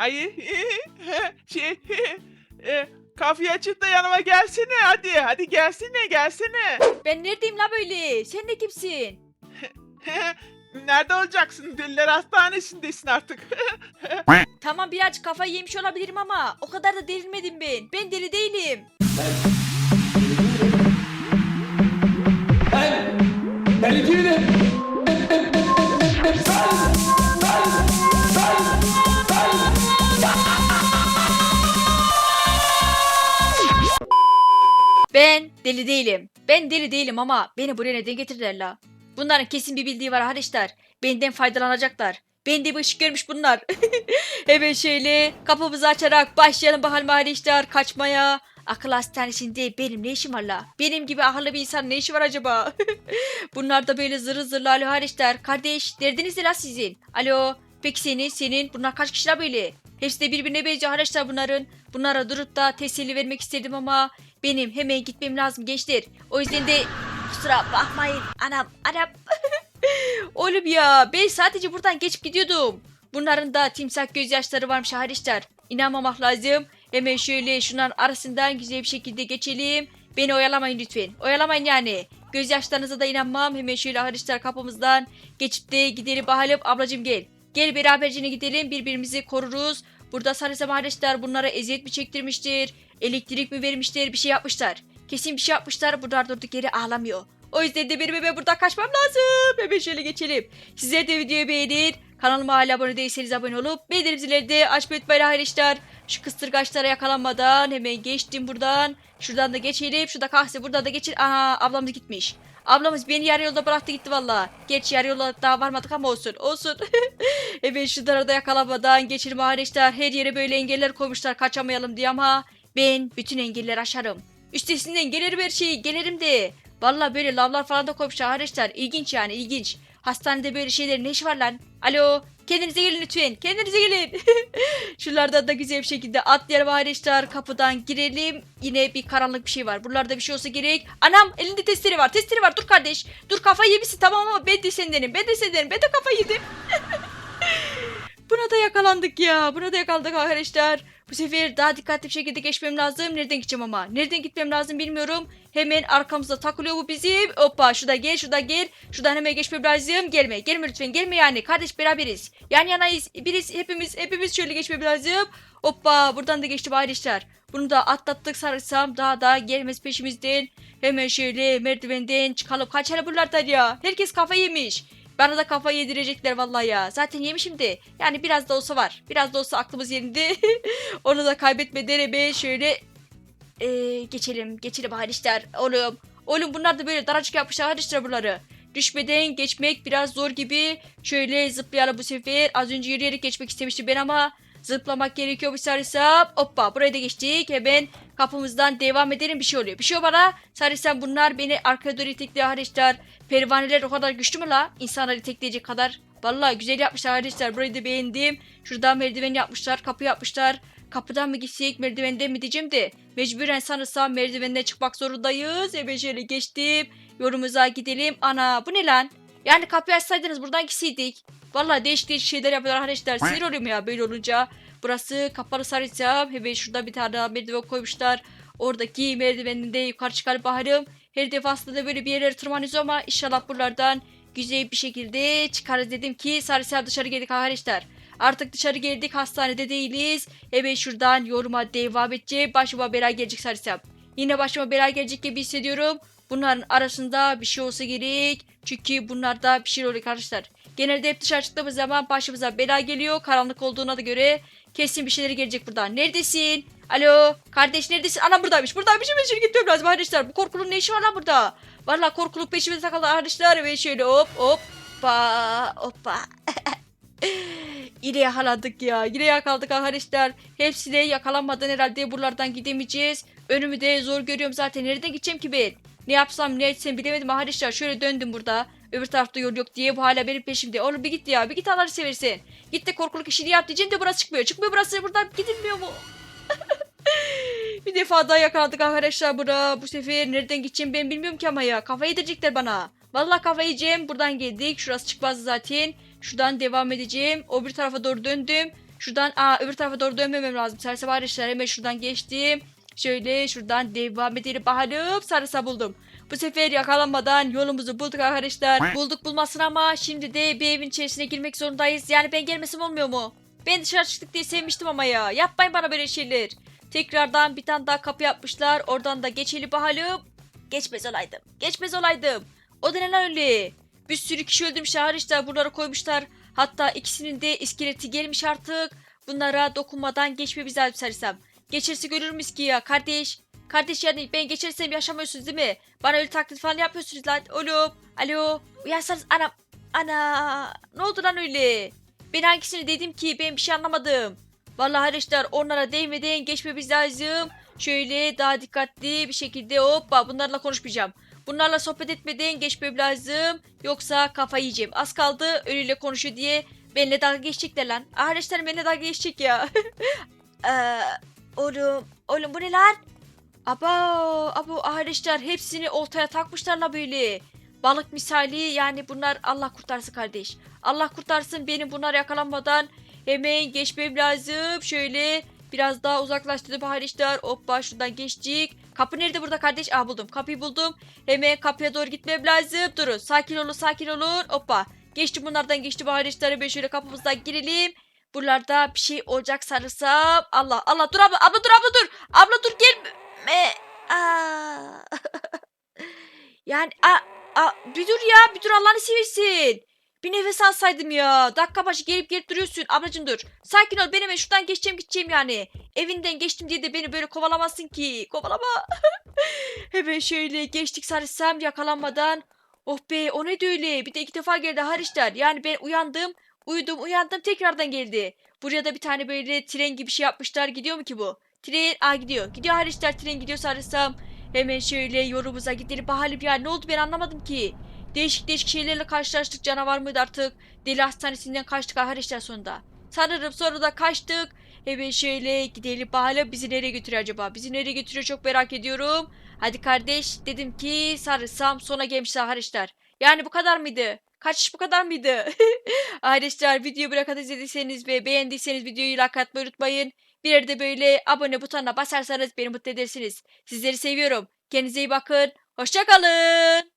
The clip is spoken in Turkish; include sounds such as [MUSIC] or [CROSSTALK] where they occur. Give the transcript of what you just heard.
Ay [LAUGHS] şey [LAUGHS] e, kafeye çık da yanıma gelsene hadi. Hadi gelsene gelsene. Ben neredeyim la böyle? Sen de kimsin? [LAUGHS] Nerede olacaksın? Deliler hastanesindesin artık. Tamam birazcık kafayı yemiş olabilirim ama o kadar da delirmedim ben. Ben deli değilim. Deli değilim. Ben deli değilim. Ben deli değilim ama beni buraya neden getirdiler la? Bunların kesin bir bildiği var arkadaşlar. Benden faydalanacaklar. Bende bir ışık görmüş bunlar. [LAUGHS] Hemen şöyle kapımızı açarak başlayalım bakalım arkadaşlar kaçmaya. Akıl hastanesinde benim ne işim var la? Benim gibi akıllı bir insan ne işi var acaba? [LAUGHS] bunlar da böyle zırı zırlı alo arkadaşlar. Kardeş derdiniz ne la sizin? Alo peki senin senin bunlar kaç kişi la böyle? Hepsi de birbirine benziyor arkadaşlar bunların. Bunlara durup da teselli vermek istedim ama benim hemen gitmem lazım gençler. O yüzden de kusura bakmayın anam anam. [LAUGHS] Oğlum ya ben sadece buradan geçip gidiyordum. Bunların da timsah gözyaşları varmış arkadaşlar. İnanmamak lazım. Hemen şöyle şunların arasından güzel bir şekilde geçelim. Beni oyalamayın lütfen. Oyalamayın yani. Gözyaşlarınıza da inanmam. Hemen şöyle arkadaşlar kapımızdan geçip de gidelim bakalım. Ablacım gel. Gel berabercine gidelim. Birbirimizi koruruz. Burada sanırsam arkadaşlar bunlara eziyet mi çektirmiştir? Elektrik mi vermiştir? Bir şey yapmışlar. Kesin bir şey yapmışlar. Bunlar durduk yere ağlamıyor. O yüzden de benim hemen buradan kaçmam lazım. Hemen şöyle geçelim. Sizler de videoyu beğenin. Kanalıma hala abone değilseniz abone olup bildirim zilleri de açmayı unutmayın arkadaşlar. Şu kıstırgaçlara yakalanmadan hemen geçtim buradan. Şuradan da geçelim. Şurada kahse buradan da geçin. Aha ablamız gitmiş. Ablamız beni yarı yolda bıraktı gitti valla. Geç yarı yolda daha varmadık ama olsun. Olsun. [LAUGHS] evet şunlara da yakalanmadan geçelim arkadaşlar. Her yere böyle engeller koymuşlar kaçamayalım diye ama ben bütün engelleri aşarım. Üstesinden gelirim her şeyi gelirim de. Valla böyle lavlar falan da koymuşlar arkadaşlar. İlginç yani ilginç. Hastanede böyle şeylerin ne işi var lan? Alo kendinize gelin lütfen. Kendinize gelin. [LAUGHS] Şuralardan da güzel bir şekilde atlayalım arkadaşlar. Kapıdan girelim. Yine bir karanlık bir şey var. Buralarda bir şey olsa gerek. Anam elinde testere var. Testere var. Dur kardeş. Dur kafayı yemişsin tamam ama ben de sendenim. Ben de sendenim. Ben de kafayı yedim. [LAUGHS] Buna da yakalandık ya. Buna da yakalandık arkadaşlar. Bu sefer daha dikkatli bir şekilde geçmem lazım. Nereden gideceğim ama? Nereden gitmem lazım bilmiyorum. Hemen arkamızda takılıyor bu bizim. Hoppa şurada gel şurada gel. Şuradan hemen geçmem lazım. Gelme gelme lütfen gelme yani. Kardeş beraberiz. Yan yanayız. Biriz hepimiz hepimiz şöyle geçmem lazım. Hoppa buradan da geçti arkadaşlar. Bunu da atlattık sanırsam daha da gelmez peşimizden. Hemen şöyle merdivenden çıkalım. Kaç hele buralardan ya. Herkes kafa yemiş. Bana da kafa yedirecekler vallahi ya. Zaten yemişim de. Yani biraz da olsa var. Biraz da olsa aklımız yerinde. [LAUGHS] Onu da kaybetmeden hemen şöyle ee, geçelim. Geçelim arkadaşlar. Oğlum. Oğlum bunlar da böyle daracık yapmışlar arkadaşlar buraları. Düşmeden geçmek biraz zor gibi. Şöyle zıplayalım bu sefer. Az önce yürüyerek geçmek istemiştim ben ama zıplamak gerekiyormuş sarısam. Hoppa buraya da geçtik. Hemen kapımızdan devam edelim bir şey oluyor. Bir şey oluyor bana. Sarısam bunlar beni arkaya doğru itekliyor arkadaşlar. Pervaneler o kadar güçlü mü la? İnsanları itekleyecek kadar. Vallahi güzel yapmışlar arkadaşlar. Burayı da beğendim. Şuradan merdiven yapmışlar. Kapı yapmışlar. Kapıdan mı gitsek merdivenden mi diyeceğim de. Mecburen sanırsam merdivenden çıkmak zorundayız. Hemen şöyle geçtim. Yolumuza gidelim. Ana bu ne lan? Yani kapıyı açsaydınız buradan gitseydik. Vallahi değişik değişik şeyler yapıyorlar arkadaşlar. Sinir oluyorum ya böyle olunca. Burası kapalı sarıysam. Hemen şurada bir tane daha merdiven koymuşlar. Oradaki merdiveninde yukarı çıkarıp bakarım. Her defasında da böyle bir yerlere tırmanıyoruz ama inşallah buralardan güzel bir şekilde çıkarız dedim ki Sarısel dışarı geldik arkadaşlar. Artık dışarı geldik hastanede değiliz. Hemen şuradan yoruma devam edeceğim. Başıma bela gelecek Sarısel. Yine başıma bela gelecek gibi hissediyorum. Bunların arasında bir şey olsa gerek. Çünkü bunlarda bir şey oluyor arkadaşlar. Genelde hep dışarı çıktığımız zaman başımıza bela geliyor. Karanlık olduğuna da göre kesin bir şeyler gelecek buradan. Neredesin? Alo kardeş neredesin? Ana buradaymış. Buradaymış hemen şöyle gitmem lazım arkadaşlar. Bu korkulun ne işi var lan burada? Valla korkuluk peşime takıldı arkadaşlar. Ve şöyle hop hop. Hoppa hoppa. [LAUGHS] Yine yakaladık ya. Yine yakaladık arkadaşlar. Hepsine yakalanmadan herhalde buralardan gidemeyeceğiz. Önümü de zor görüyorum zaten. Nereden gideceğim ki ben? Ne yapsam ne etsem bilemedim arkadaşlar. Şöyle döndüm burada. Öbür tarafta yol yok diye bu hala benim peşimde. Oğlum bir git ya. Bir git Allah'ını seversen. Git de korkuluk işini yap diyeceğim de burası çıkmıyor. Çıkmıyor burası. Buradan gidilmiyor mu? [LAUGHS] bir defa daha yakaladık arkadaşlar bura. Bu sefer nereden gideceğim ben bilmiyorum ki ama ya. Kafayı yedirecekler bana. Vallahi kafayı yiyeceğim. Buradan geldik. Şurası çıkmaz zaten. Şuradan devam edeceğim. O bir tarafa doğru döndüm. Şuradan aa öbür tarafa doğru dönmemem lazım. Sarısa arkadaşlar hemen şuradan geçtim. Şöyle şuradan devam edelim bakalım. Sarısa buldum. Bu sefer yakalanmadan yolumuzu bulduk arkadaşlar. Bulduk bulmasın ama şimdi de bir evin içerisine girmek zorundayız. Yani ben gelmesem olmuyor mu? Ben dışarı çıktık diye sevmiştim ama ya. Yapmayın bana böyle şeyler. Tekrardan bir tane daha kapı yapmışlar. Oradan da geçeli bakalım. Geçmez olaydım. Geçmez olaydım. O da ne lan öyle? Bir sürü kişi öldürmüşler arkadaşlar. Bunları koymuşlar. Hatta ikisinin de iskeleti gelmiş artık. Bunlara dokunmadan geçmemiz lazım sanırsam. Geçerse görür müyüz ki ya kardeş? Kardeş yani ben geçersem yaşamıyorsunuz değil mi? Bana öyle taklit falan yapıyorsunuz lan. Oğlum. Alo. Uyansanız anam. Ana. Ne oldu lan öyle? Ben hangisini dedim ki ben bir şey anlamadım. Vallahi arkadaşlar onlara değmeden geçmemiz lazım. Şöyle daha dikkatli bir şekilde hoppa bunlarla konuşmayacağım. Bunlarla sohbet etmeden geçmem lazım. Yoksa kafa yiyeceğim. Az kaldı ölüyle konuşuyor diye benimle dalga geçecekler lan. Arkadaşlar benimle dalga geçecek ya. Eee [LAUGHS] oğlum, oğlum bu ne lan? Abo, abo arkadaşlar hepsini oltaya takmışlar la böyle. Balık misali yani bunlar Allah kurtarsın kardeş. Allah kurtarsın benim bunlar yakalanmadan hemen geçmem lazım. Şöyle biraz daha uzaklaştırdım arkadaşlar. Hoppa şuradan geçtik. Kapı nerede burada kardeş? Aa buldum. Kapıyı buldum. Hemen kapıya doğru gitmem lazım. Durun. Sakin olun, sakin olun. Hoppa. Geçtim bunlardan geçtim arkadaşlar. Hemen şöyle kapımızdan girelim. Buralarda bir şey olacak sanırsam. Allah Allah dur abla abla dur abla dur. Abla dur Aa. [LAUGHS] yani a, a, bir dur ya bir dur Allah'ını seversin. Bir nefes alsaydım ya. Dakika başı gelip gelip duruyorsun. Ablacım dur. Sakin ol ben hemen şuradan geçeceğim gideceğim yani. Evinden geçtim diye de beni böyle kovalamazsın ki. Kovalama. [LAUGHS] hemen şöyle geçtik sarışsam yakalanmadan. Oh be o ne de öyle. Bir de iki defa geldi hariçler. Yani ben uyandım. Uyudum uyandım tekrardan geldi. Buraya da bir tane böyle tren gibi şey yapmışlar. Gidiyor mu ki bu? Tren aa gidiyor. Gidiyor hariçler tren gidiyor sarılsam. Hemen şöyle yolumuza gidelim. Bahalim ya ne oldu ben anlamadım ki. Değişik değişik şeylerle karşılaştık. Canavar mıydı artık? Deli hastanesinden kaçtık hariçler sonunda. Sanırım sonra da kaçtık. Hemen şöyle gidelim. Bahalim bizi nereye götürüyor acaba? Bizi nereye götürüyor çok merak ediyorum. Hadi kardeş dedim ki sarılsam sona gelmişler hariçler. Yani bu kadar mıydı? Kaçış bu kadar mıydı? [LAUGHS] Arkadaşlar videoyu bırakın izlediyseniz ve beğendiyseniz videoyu like atmayı unutmayın. Bir de böyle abone butonuna basarsanız beni mutlu edersiniz. Sizleri seviyorum. Kendinize iyi bakın. Hoşçakalın.